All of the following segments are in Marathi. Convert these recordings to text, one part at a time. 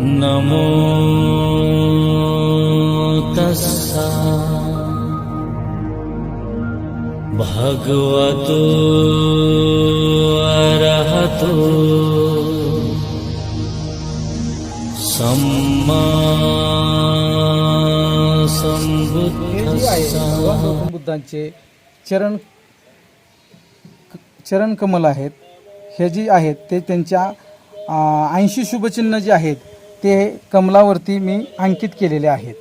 नमो तस्सा भगवतो अरहतो। सम्मा आहे बुद्धांचे चरण चरण कमल आहेत. हे जी आहेत ते त्यांच्या ऐंशी शुभचिन्ह जे आहेत ते कमलावरती मी अंकित केलेले आहेत.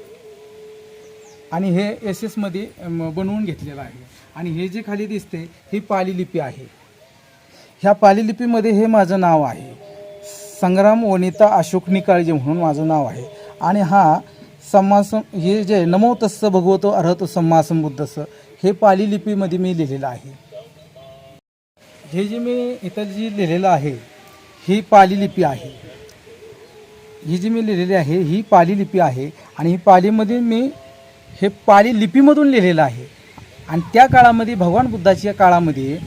आणि हे एस एसमध्ये बनवून घेतलेलं आहे. आणि हे जे खाली दिसते ही पाली लिपी आहे. ह्या पाली लिपीमध्ये हे माझं नाव आहे. संग्राम वनिता अशोक निकाळजे म्हणून माझं नाव आहे. आणि हा सम्मासम हे जे नमो तस्स भगवतो अर्हतो सम्मासम बुद्धस्स हे पाली लिपीमध्ये मी लिहिलेलं आहे. हे जे मी इथं जी लिहिलेलं आहे ही पाली लिपी आहे. ही जी मी लिहिलेली आहे ही पाली लिपी आहे आणि ही पालीमध्ये मी हे पाली लिपीमधून लिहिलेलं आहे. आणि त्या काळामध्ये भगवान बुद्धाच्या काळामध्ये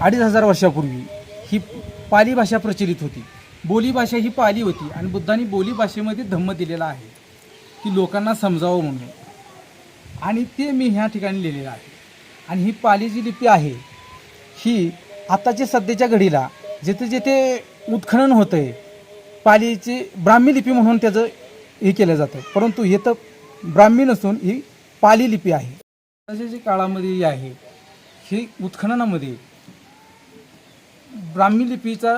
अडीच हजार वर्षापूर्वी ही पाली भाषा प्रचलित होती. बोली भाषा ही पाली होती आणि बुद्धांनी बोली भाषेमध्ये धम्म दिलेला आहे. की लोकांना समजावं म्हणून. आणि ते मी ह्या ठिकाणी लिहिलेलं आहे. आणि ही पाली जी लिपी आहे ही आताच्या सध्याच्या घडीला जिथे जिथे उत्खनन होतं आहे पालीची ब्राह्मी लिपी म्हणून त्याचं हे केलं जातं. परंतु हे तर ब्राह्मी नसून ही पाली लिपी आहे. आताच्या काळामध्ये ही आहे ही उत्खननामध्ये ब्राह्मी लिपीचा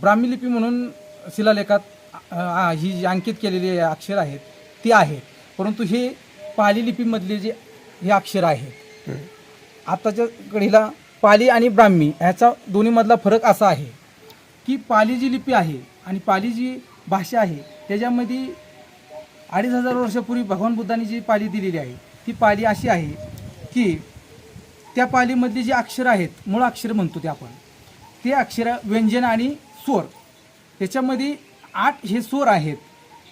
ब्राह्मी लिपी म्हणून शिलालेखात ही जी अंकित केलेली अक्षर आहेत ती आहेत. परंतु हे पाली लिपीमधले जे हे अक्षर आहेत. आताच्या घडीला पाली आणि ब्राह्मी ह्याचा दोन्हीमधला फरक असा आहे की पाली जी लिपी आहे आणि पाली जी भाषा आहे त्याच्यामध्ये अडीच हजार वर्षापूर्वी भगवान बुद्धांनी जी पाली दिलेली आहे ती पाली अशी आहे की त्या पालीमधली जी अक्षर आहेत मूळ अक्षर म्हणतो ते आपण ते अक्षर व्यंजन आणि स्वर. त्याच्यामध्ये आठ हे स्वर आहेत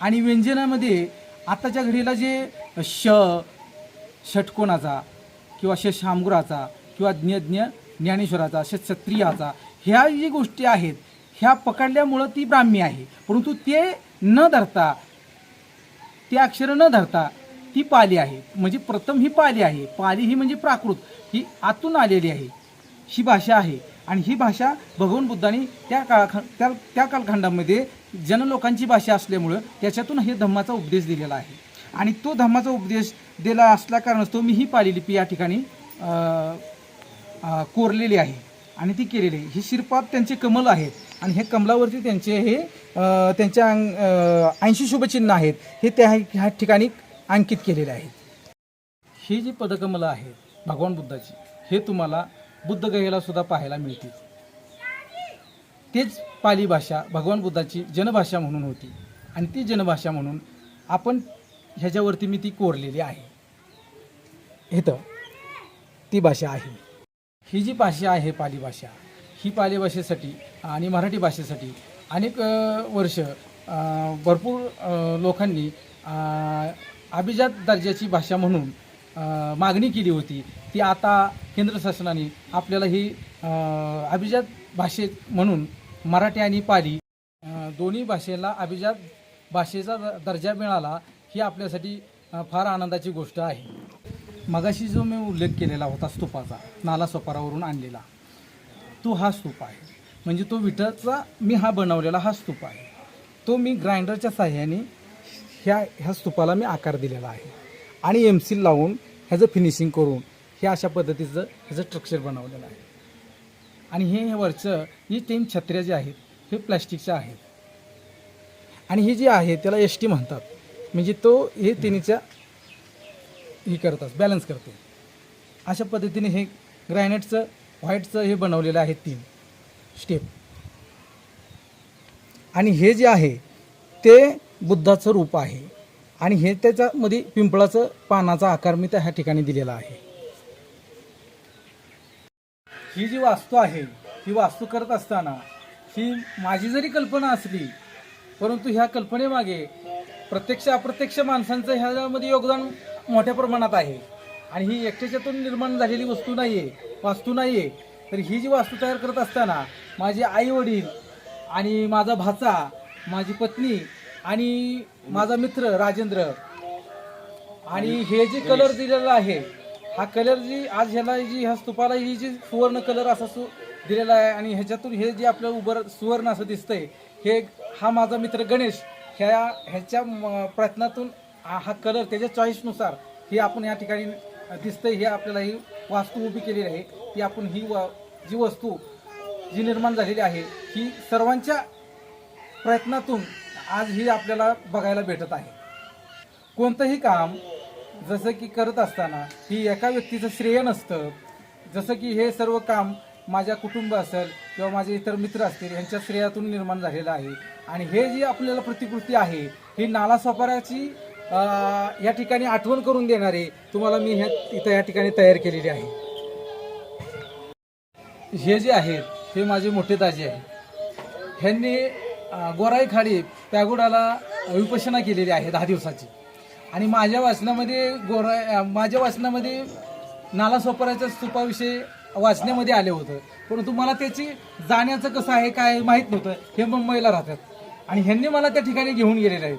आणि व्यंजनामध्ये आताच्या घडीला जे श षटकोणाचा किंवा शशामगुराचा किंवा ज्ञज्ञ ज्ञानेश्वराचा क्षत्रियाचा ह्या जी गोष्टी आहेत ह्या पकडल्यामुळं ती ब्राह्मी आहे. परंतु ते न धरता ते अक्षर न धरता ती पाली आहे. म्हणजे प्रथम ही पाली आहे. पाली ही म्हणजे प्राकृत. ही आतून आलेली आहे. ही भाषा आहे. आणि ही भाषा भगवान बुद्धांनी त्या काळा त्या त्या कालखंडामध्ये जनलोकांची भाषा असल्यामुळं त्याच्यातून हे धम्माचा उपदेश दिलेला आहे. आणि तो धम्माचा उपदेश दिला असल्या कारणास्तव मी ही पाली लिपी या ठिकाणी कोरलेली आहे. आणि ती केलेली. आहे ही शिरपात त्यांचे कमल आहेत. आणि हे कमलावरती त्यांचे हे त्यांच्या ऐंशी शुभचिन्ह आहेत. हे त्या ह्या ठिकाणी अंकित केलेले आहेत. ही जी पदकमलं आहेत भगवान बुद्धाची हे तुम्हाला बुद्धगयेला सुद्धा पाहायला मिळतील. तेच पाली भाषा भगवान बुद्धाची जनभाषा म्हणून होती. आणि ती जनभाषा म्हणून आपण ह्याच्यावरती मी ती कोरलेली आहे. इथं ती भाषा आहे. ही जी भाषा आहे पाली भाषा ही पाली भाषेसाठी आणि मराठी भाषेसाठी अनेक वर्ष भरपूर लोकांनी अभिजात दर्जाची भाषा म्हणून मागणी केली होती. ती आता केंद्र शासनाने आपल्याला ही अभिजात भाषेत म्हणून मराठी आणि पाली दोन्ही भाषेला अभिजात भाषेचा द- दर्जा मिळाला ही आपल्यासाठी फार आनंदाची गोष्ट आहे. मगाशी जो मी उल्लेख केलेला होता स्तूपाचा नाला सोपारावरून आणलेला तो हा स्तूप आहे. म्हणजे तो विठाचा मी हा बनवलेला हा स्तूप आहे. तो मी ग्राइंडरच्या साह्याने ह्या ह्या स्तूपाला मी आकार दिलेला आहे. आणि एम सील लावून ह्याचं फिनिशिंग करून हे अशा पद्धतीचं ह्याचं स्ट्रक्चर बनवलेलं आहे. आणि हे हे वरचं ही तीन छत्र्या जे आहेत हे प्लॅस्टिकच्या आहेत. आणि हे जे आहे त्याला एस टी म्हणतात. म्हणजे तो हे तिन्हीच्या हे करतात बॅलन्स करते. अशा पद्धतीने हे ग्रॅनाईटचं व्हाईटचं हे बनवलेलं आहे तीन स्टेप आणि हे जे आहे ते बुद्धाचं रूप आहे. आणि हे त्याच्यामध्ये पिंपळाचं पानाचा आकार मी त्या ह्या ठिकाणी दिलेला आहे. ही जी वास्तू आहे ही वास्तू करत असताना ही माझी जरी कल्पना असली परंतु ह्या कल्पनेमागे प्रत्यक्ष अप्रत्यक्ष माणसांचं ह्यामध्ये योगदान मोठ्या प्रमाणात आहे. आणि ही एकट्याच्यातून निर्माण झालेली वस्तू नाही आहे वास्तू नाही आहे तर ही जी वास्तू तयार करत असताना माझे आई वडील आणि माझा भाचा माझी पत्नी आणि माझा मित्र राजेंद्र आणि हे जे कलर दिलेला आहे हा कलर जी आज ह्याला जी ह्या स्तूपाला ही जी सुवर्ण कलर असा सु दिलेला आहे आणि ह्याच्यातून हे जे आपलं उभं सुवर्ण असं दिसतंय हे हा माझा मित्र गणेश ह्या ह्याच्या प्रयत्नातून हा हा कलर त्याच्या चॉईसनुसार हे आपण या ठिकाणी दिसतंय हे आपल्याला ही वास्तू उभी केलेली आहे. ती आपण ही व जी वस्तू जी निर्माण झालेली आहे ही सर्वांच्या प्रयत्नातून आज ही आपल्याला बघायला भेटत आहे. कोणतंही काम जसं की करत असताना ही एका व्यक्तीचं श्रेय नसतं. जसं की हे सर्व काम माझ्या कुटुंब असेल किंवा माझे इतर मित्र असतील यांच्या श्रेयातून निर्माण झालेलं आहे. आणि हे जी आपल्याला प्रतिकृती आहे ही नाला सोपाऱ्याची या ठिकाणी आठवण करून देणारे तुम्हाला मी ह्या इथं या ठिकाणी तयार केलेली आहे. हे जे आहेत हे माझे मोठे ताजे आहेत. ह्यांनी गोराई खाडी पॅगोडाला विपशना केलेली आहे दहा दिवसाची. आणि माझ्या वाचनामध्ये गोराई माझ्या वाचनामध्ये नालासोपाराच्या स्तूपाविषयी वाचण्यामध्ये आले होतं. परंतु मला त्याची जाण्याचं कसं आहे काय माहीत नव्हतं. हे मुंबईला राहतात. आणि ह्यांनी मला त्या ठिकाणी घेऊन गेलेले आहेत.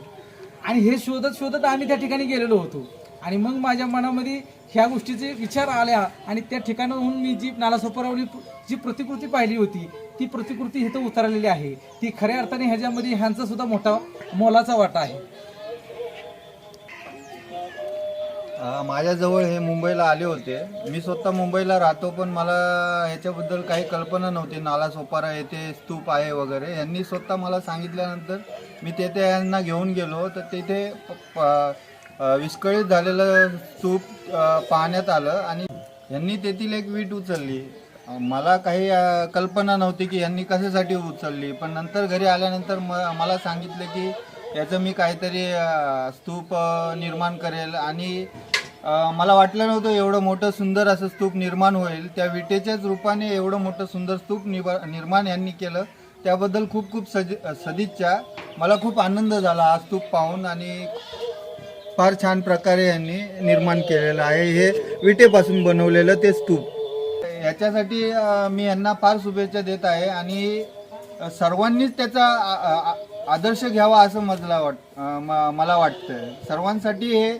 आणि हे शोधत शोधत आम्ही त्या ठिकाणी गेलेलो होतो. आणि मग माझ्या मनामध्ये ह्या गोष्टीचे विचार आल्या आणि त्या ठिकाणाहून मी जी नालासोपरावली जी प्रतिकृती पाहिली होती ती प्रतिकृती इथं उतरलेली आहे. ती खऱ्या अर्थाने ह्याच्यामध्ये ह्यांचा सुद्धा मोठा मोलाचा वाटा आहे. माझ्याजवळ हे मुंबईला आले होते. मी स्वतः मुंबईला राहतो पण मला ह्याच्याबद्दल काही कल्पना नव्हती. नाला सोपारा येथे स्तूप आहे वगैरे. यांनी स्वतः मला सांगितल्यानंतर मी तेथे यांना घेऊन गेलो. तर तेथे प- प- विस्कळीत झालेलं स्तूप पाहण्यात आलं आणि यांनी तेथील एक वीट उचलली. मला काही कल्पना नव्हती की यांनी कशासाठी उचलली. पण नंतर घरी आल्यानंतर म मला सांगितलं की याचं मी काहीतरी स्तूप निर्माण करेल. आणि मला वाटलं नव्हतं एवढं मोठं सुंदर असं स्तूप निर्माण होईल. त्या विटेच्याच रूपाने एवढं मोठं सुंदर स्तूप निवा- निर्माण यांनी केलं. त्याबद्दल खूप खूप सज सदिच्छा. मला खूप आनंद झाला हा स्तूप पाहून आणि फार छान प्रकारे यांनी निर्माण केलेलं आहे. हे विटेपासून बनवलेलं ते स्तूप. याच्यासाठी मी यांना फार शुभेच्छा देत आहे. आणि सर्वांनीच त्याचा आदर्श घ्यावा असं मला वाट मला वाटतं सर्वांसाठी हे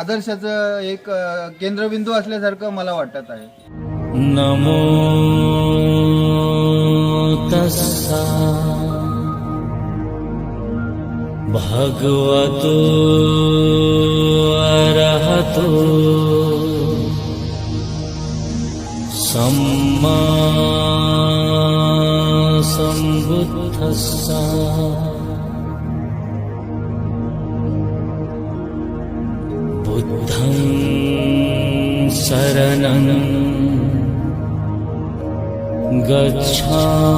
आदर्शाचं एक केंद्रबिंदू असल्यासारखं मला वाटत आहे. नमो तस्सा भगवतो अरहतो सम्मा बुद्धं शरणं गच्छा